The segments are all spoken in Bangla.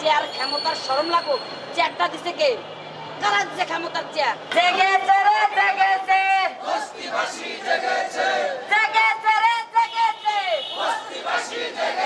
চেয়ার ক্ষমতার শরম লাগো চেয়ারটা দিছে কে? কারা দিছে ক্ষমতার চেয়ার? জেগেছে রে জেগেছে। বস্তিবাসী জেগেছে। জেগেছে রে জেগেছে। বস্তিবাসী কেন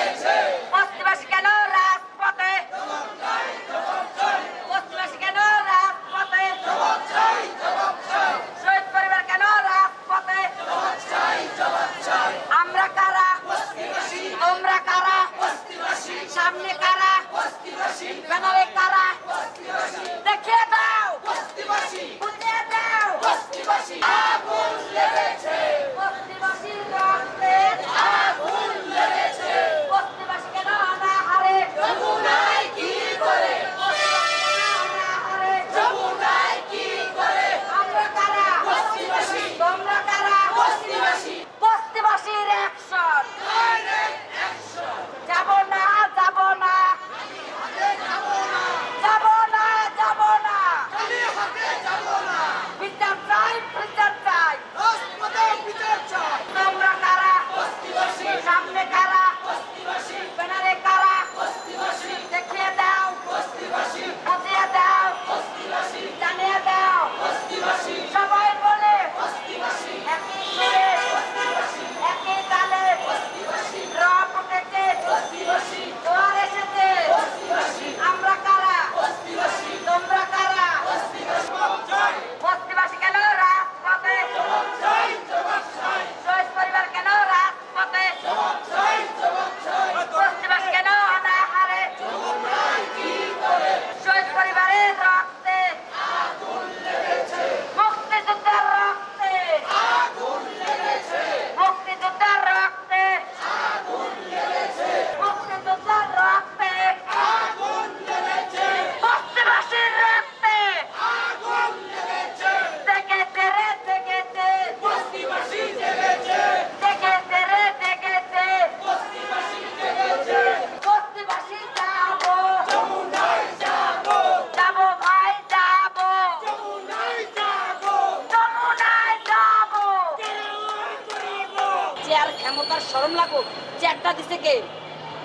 শরম লাগো চেয়ারটা দিছে কে?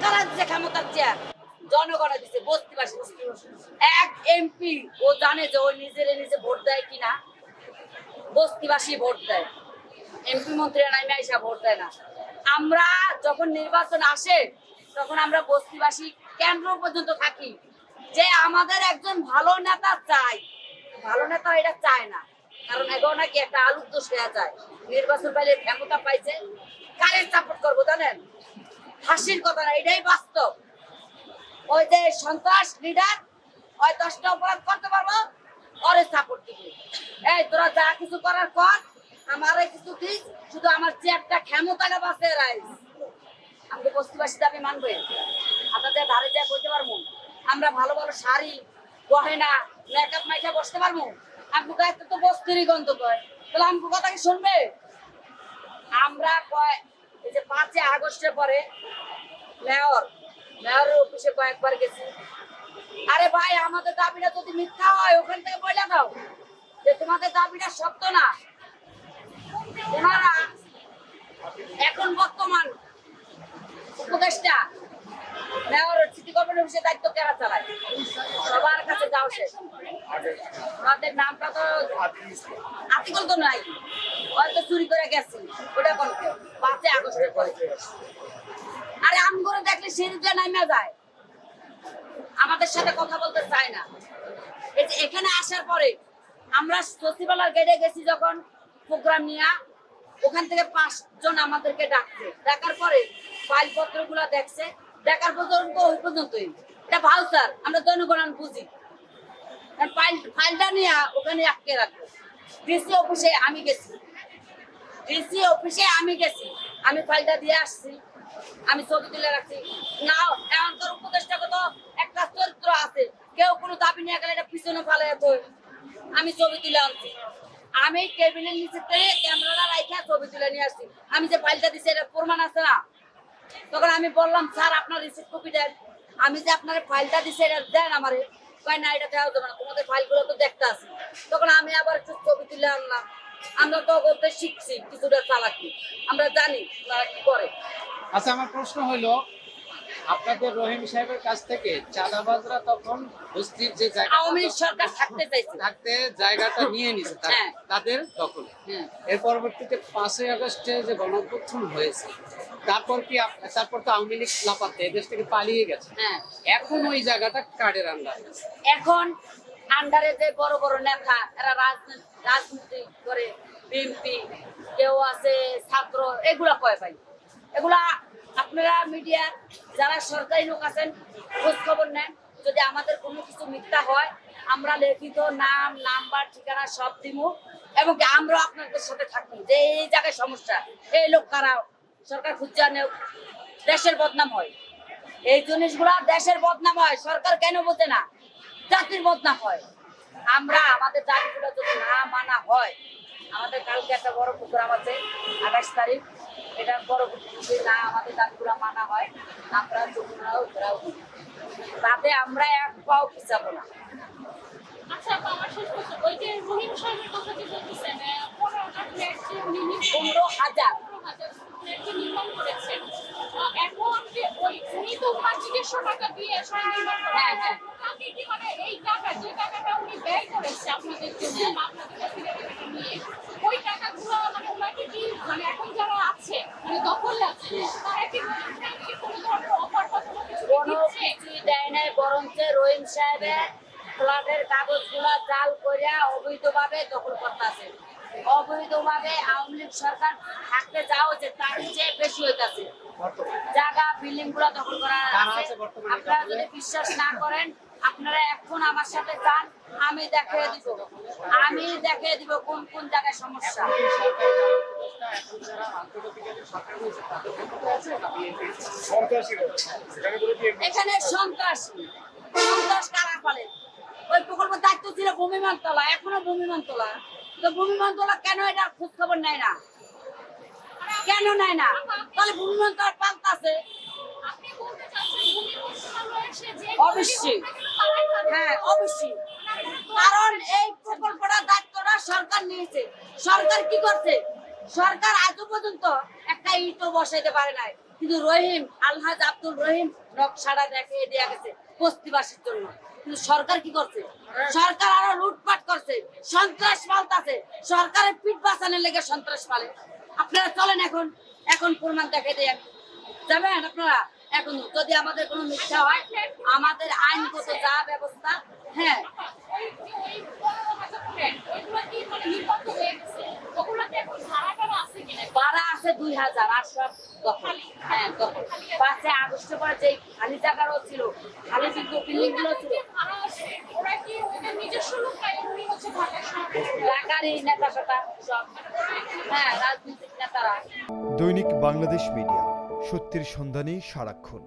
কারা দিছে ক্ষমতার চেয়ার জনগণে দিছে বস্তিবাসী এক এমপি ও জানে যে ওই নিজের নিজে ভোট দেয় কিনা। বস্তিবাসী ভোট দেয়। এমপি মন্ত্রীরা নাইমে আইসা ভোট দেয় না। আমরা যখন নির্বাচন আসে, তখন আমরা বস্তিবাসী কেন্দ্র পর্যন্ত থাকি। যে আমাদের একজন ভালো নেতা চাই ভালো নেতা এটা চায় না। কারণ এগো নাকি একটা আলুর দোষ হয়ে যায়। নির্বাচন পাইলে ক্ষমতা পাইছে, কারের সাপোর্ট করব, জানেন? হাসির কথা না, এটাই বাস্তব। ওই যে সন্ত্রাস, লিডার, ওই দশটা অপরাধ করতে পারব ওরে সাপোর্ট দিবি। এই, তোরা যা কিছু করার কর, আমারে কিছু দিস, শুধু আমার চেয়ারটা ক্ষমতাকে বাঁচে রাইস আমাকে বস্তিবাসী দাবি মানবে। আপনাদের ধারে যা করতে পারব, আমরা ভালো ভালো শাড়ি, গহেনা মেকআপ মাইকা বসতে পারব। আমগো গায়ে তো বস্তিরই গন্ধ কয় তাহলে আমগো কথা কি শুনবে? আমরা কয়, এই যে পাঁচই আগস্টের পরে মেয়র, মেয়রের অফিসে কয়েকবার গেছি। আরে ভাই, আমাদের দাবিটা যদি মিথ্যা হয়, ওখান থেকে বলে দাও। যে তোমাদের দাবিটা সত্য না ওনারা এখন বর্তমান উপদেষ্টা মেয়র কর্পোরেশন দায়িত্ব চালায়? সবার কাছে যাও ওনাদের নামটা তো তো নাই। হয়তো চুরি করে ওটা কোন? পরে। আরে করে দেখলে যায়। আমাদের সাথে কথা বলতে চায় না। এখানে আসার পরে আমরা সচিবালয় গেটে গেছি যখন প্রোগ্রাম নিয়ে। ওখান থেকে পাঁচজন আমাদেরকে ডাকছে। ডাকার পরে ফাইল পত্রগুলা দেখছে। দেখার পর্যন্ত ওই পর্যন্তই। এটা ভাউচার আমরা জনগণ বুঝি ফাইলটা নিয়ে ওখানে আটকে রাখব। ডিসি অফিসে আমি গেছি। ডিসি অফিসে আমি গেছি। আমি ফাইলটা দিয়ে আসছি। আমি ছবি তুলে রাখছি। না এমনকার উপদেষ্টা তো একটা চরিত্র আছে। কেউ কোনো দাবি নিয়ে গেলে এটা পিছনে ফালে আমি ছবি তুলে আনছি। আমি টেবিলের নিচে ক্যামেরাটা রাইখা ছবি তুলে নিয়ে আসছি। আমি যে ফাইলটা দিছি এটা প্রমাণ আছে না? তখন আমি বললাম, স্যার, আপনার কপি দেন আমি যে আপনার ফাইলটা দিছি, এটা দেন আমার। কয়, না, এটা দেওয়া যাবে না, তোমাদের ফাইলগুলো তো দেখতে আছে। তখন আমি আবার একটু ছবি তুলে আনলাম। আমরা তো বলতে শিখছি কিছুটা চালাকি। আমরা জানি তারা কি করে। আচ্ছা আমার প্রশ্ন হলো আপনাদের রহিম সাহেবের কাছ থেকে চাঁদাবাজরা তখন বস্তির যে জায়গা আওয়ামী সরকার থাকতে চাইছে। থাকতে জায়গাটা নিয়ে নিছে হ্যাঁ। তাদের দখলে। হ্যাঁ। এর পরবর্তীতে পাঁচই আগস্টে যে গণঅভ্যুত্থান হয়েছে তারপর কি তারপর তো আওয়ামী লীগ লাপাতে এদেশ থেকে পালিয়ে গেছে। হ্যাঁ। এখন ওই জায়গাটা কার্ডের আন্ডারে এখন আন্ডারে যে বড় বড় নেতা এরা রাজনীতি রাজনীতি করে বিএনপি কেউ আছে ছাত্র এগুলা কয় ভাই? এগুলা আপনারা মিডিয়া, যারা সরকারি লোক আছেন, খোঁজ খবর নেন। যদি আমাদের কোনো কিছু মিথ্যা হয়, আমরা লিখিত নাম, নাম্বার, ঠিকানা সব দিব এবং কি আমরাও আপনাদের সাথে থাকব যে এই জায়গায় সমস্যা। এই লোক কারা? সরকার খুঁজছে নেও দেশের বদনাম হয়। এই জিনিসগুলো দেশের বদনাম হয়, সরকার কেন বোঝে না? জাতির বদনাম হয়। আমরা আমাদের দাবিগুলো যদি না মানা হয়, আমাদের কালকে একটা বড় প্রোগ্রাম আছে, আঠাশ তারিখ। এটা বড় যদি না আমাদের দাবিগুলো মানা হয় আমরা যমুনাও ঘেরাও তাতে আমরা এক পাও পিছাবো না। আচ্ছা পনেরো হাজার হ্যাঁ, হ্যাঁ। মানে এই টাকা যে টাকাটা উনি ব্যয় করেছে আপনাদের জন্য আপনাদের কাছ থেকে টাকাটা নিয়ে ওই টাকাগুলো মানে ওনাকে কি মানে এখন যারা আছে মানে দখলে আছে তারা কি কোনো অফার কিছু কিছুই দেয় নাই বরঞ্চ রহিম সাহেবের ফ্ল্যাটের কাগজগুলো জাল করিয়া অবৈধভাবে দখল করতেছে। অবৈধভাবে আওয়ামী লীগ সরকার থাকতে যাও যে তার চেয়ে বেশি হইতাছে। জায়গা বিল্ডিংগুলো দখল করা আপনারা যদি বিশ্বাস না করেন আপনারা এখন আমার সাথে যান আমি দেখিয়ে দিব। আমি দেখিয়ে দিব কোন কোন জায়গায় সমস্যা। এখন সন্ত্রাসী। সন্ত্রাস কারা ওই প্রকল্পের দায়িত্ব ছিল ভূমি মন্ত্রণালয় এখনও ভূমি মন্ত্রণালয় তো ভূমি মন্ত্রণালয় কেন এটা খোঁজ খবর নেয় না? কেন নেয় না? তাহলে ভূমি মন্ত্রণালয় পাল্টাছে। হ্যাঁ কারণ এই দায়িত্বটা সরকার নিয়েছে। সরকার কি করছে? সরকার আজও পর্যন্ত একটা ইটও বসাইতে পারে নাই। কিন্তু রহিম, আলহাজ আব্দুল রহিম নকশাটা দেখিয়ে দেওয়া গেছে বস্তিবাসীর জন্য। সরকার কি করছে? সরকার আরও লুটপাট করছে, সন্ত্রাস পাল্টাছে। সরকারের পিঠ বাঁচানোর লেগে সন্ত্রাস পালে। আপনারা চলেন এখন এখন প্রমাণ দেখে দেন যাবেন আপনারা? এখন। যদি আমাদের কোনো মিথ্যা হয়, আমাদের আইনগত যা ব্যবস্থা হ্যাঁ ওই যে ওই পনেরো হাজার ফ্ল্যাট, ওইগুলো কি মানে নির্বাচিত হয়ে গেছে? ওগুলোতে এখন ভাড়া টাড়া আছে কিনা? ভাড়া আছে দুই হাজার আটশো হ্যাঁ যে খালি জায়গারও ছিল, খালি বিল্ডিংগুলো ছিল হ্যাঁ দৈনিক বাংলাদেশ মিডিয়া, সত্যের সন্ধানে সারাক্ষণ।